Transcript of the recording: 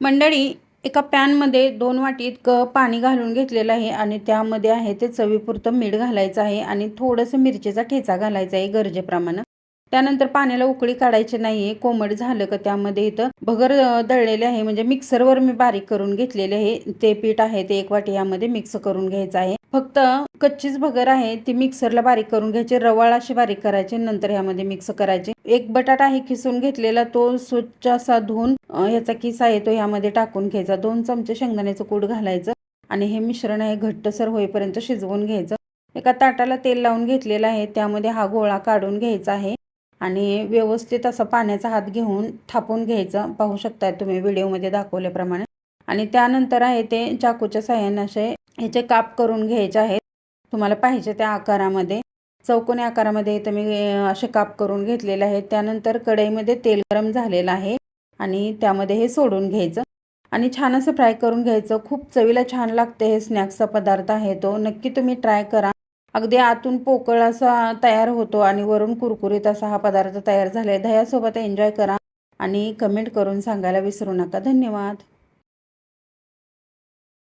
मंडळी एका पॅनमध्ये दोन वाटी इतकं पाणी घालून घेतलेलं आहे आणि त्यामध्ये आहे ते चवीपुरतं मीठ घालायचं आहे आणि थोडंसं मिरचीचा ठेचा घालायचा आहे गरजेप्रमाणे. त्यानंतर पाण्याला उकळी काढायची नाही आहे कोमट झालं का त्यामध्ये इथं भगर दळलेले आहे. म्हणजे मिक्सरवर मी बारीक करून घेतलेले आहे. ते पीठ आहे ते एक वाटी यामध्ये मिक्स करून घ्यायचं आहे. फक्त कच्चीच भगर आहे ती मिक्सरला बारीक करून घ्यायची रवाळ अशी बारीक करायची नंतर ह्यामध्ये मिक्स करायचे. एक बटाटा आहे खिसून घेतलेला तो स्वच्छ असा धुवून ह्याचा किस आहे तो ह्यामध्ये टाकून घ्यायचा. दोन चमचे शेंगदाण्याचं कूट घालायचं आणि हे मिश्रण आहे घट्टसर होईपर्यंत शिजवून घ्यायचं. एका ताटाला तेल लावून घेतलेलं आहे त्यामध्ये हा गोळा काढून घ्यायचा आहे आणि व्यवस्थित असं पाण्याचा हात घेऊन थापून घ्यायचं. पाहू शकताय तुम्ही व्हिडिओमध्ये दाखवल्याप्रमाणे. आणि त्यानंतर आहे ते चाकूच्या साह्याने असे ह्याचे काप करून घ्यायचे आहेत. तुम्हाला पाहिजे त्या आकारामध्ये. चौकोनी आकारामध्ये इथं मी असे काप करून घेतलेले आहेत. त्यानंतर कढईमध्ये तेल गरम झालेलं आहे आणि त्यामध्ये हे सोडून घ्यायचं. आणि छान असं फ्राय करून घ्यायचं. खूप चवीला छान लागते हे स्नॅक्सचा पदार्थ आहे तो. नक्की तुम्ही ट्राय करा. अगदी आतून पोकळ असा तयार होतो आणि वरून कुरकुरीत असा हा पदार्थ तयार झाला आहे दह्यासोबत एन्जॉय करा आणि कमेंट करून सांगायला विसरू नका. धन्यवाद.